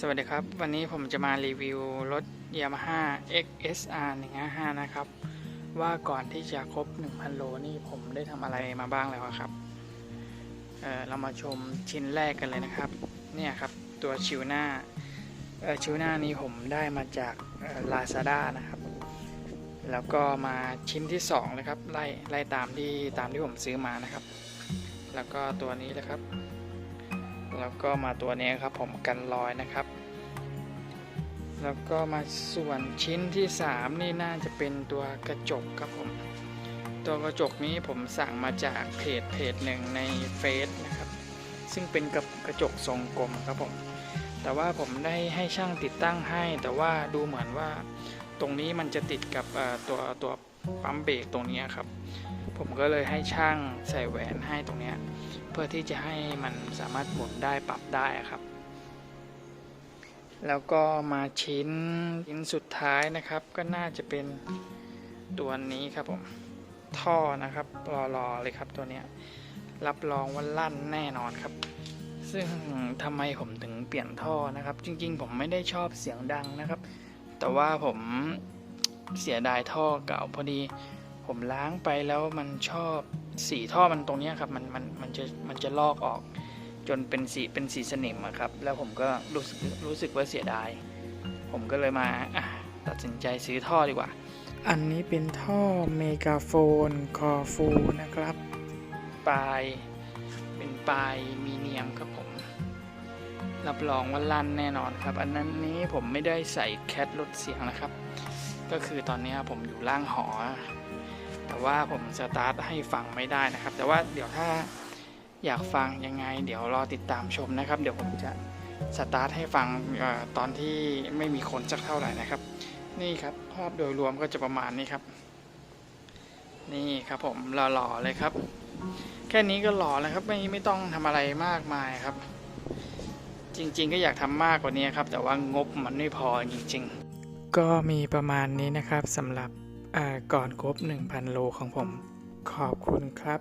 สวัสดีครับ วันนี้ผมจะมารีวิวรถ Yamaha XSR 155 นะครับ ว่าก่อนที่จะครบ 1,000 โลนี่ผมได้ทำอะไรมาบ้างแล้วครับเออเรามาชมชิ้นแรกกันเลยนะครับ เนี่ยครับ ตัวชิวหน้าชิวหน้านี้ผมได้มาจากลาซาด้า Lazada นะครับ แล้วก็มาชิ้นที่2เลยครับไล่ไล่ตามที่ตามที่ผมซื้อมานะครับ แล้วก็ตัวนี้เลยครับ แล้วก็มาตัวนี้ครับผมกันรอยนะครับ แล้วก็มาส่วนชิ้นที่ 3 นี่น่าจะเป็นตัวกระจกครับผม ตัวกระจกนี้ผมสั่งมาจากเพจเพจหนึ่งในเฟซนะครับ ซึ่งเป็นกับกระจกทรงกลมครับผม แต่ว่าผมได้ให้ช่างติดตั้งให้ แต่ว่าดูเหมือนว่าตรงนี้มันจะติดกับตัวตัวปั๊มเบรกตรงนี้ครับ ผมก็เลยให้ช่างใส่แหวนให้ตรงนี้เพื่อที่จะให้มันสามารถหมุนได้ปรับได้ครับ แล้วก็มาชิ้นชิ้นสุดท้ายนะครับ ก็น่าจะเป็นตัวนี้ครับผมท่อนะครับรอๆเลยครับตัวนี้รับรองว่าลั่นแน่นอนครับ ซึ่งทำไมผมถึงเปลี่ยนท่อนะครับ จริงๆ ผมไม่ได้ชอบเสียงดังนะครับ แต่ว่าผมเสียดายท่อเก่าพอดี ผมล้างไปแล้วมันชอบสีท่อมันตรงเนี้ยครับมันมันมันจะมันจะลอกออก จนเป็นสีเป็นสีสนิมอะครับ แล้วผมก็รู้สึกรู้สึกว่าเสียดาย ผมก็เลยมาอะตัดสินใจซื้อท่อดีกว่า อันนี้เป็นท่อเมกาโฟนคอฟูนะครับ ปลายเป็นปลายมีเนียมครับผม รับรองว่าลั่นแน่นอนครับ อันนั้นนี้ผมไม่ได้ใส่แคทลดเสียงนะครับ ก็คือตอนนี้ผมอยู่ล่างหอ แต่ว่าผมสตาร์ทให้ฟังไม่ได้นะครับ แต่ว่าเดี๋ยวถ้าอยากฟังยังไง เดี๋ยวรอติดตามชมนะครับ เดี๋ยวผมจะสตาร์ทให้ฟังอตอนที่ไม่มีคนสักเท่าไหร่นะครับ นี่ครับภาพโดยรวมก็จะประมาณนี้ครับ นี่ครับผมหล่อๆเลยครับ แค่นี้ก็หล่อแล้วครับไม่ไม่ต้องทำอะไรมากมายครับ จริง ๆ ก็อยากทำมากกว่านี้ครับ แต่ว่างบมันไม่พอจริง ๆ ก็มีประมาณนี้นะครับสำหรับ ก่อนครบ 1,000 โลของผม ขอบคุณครับ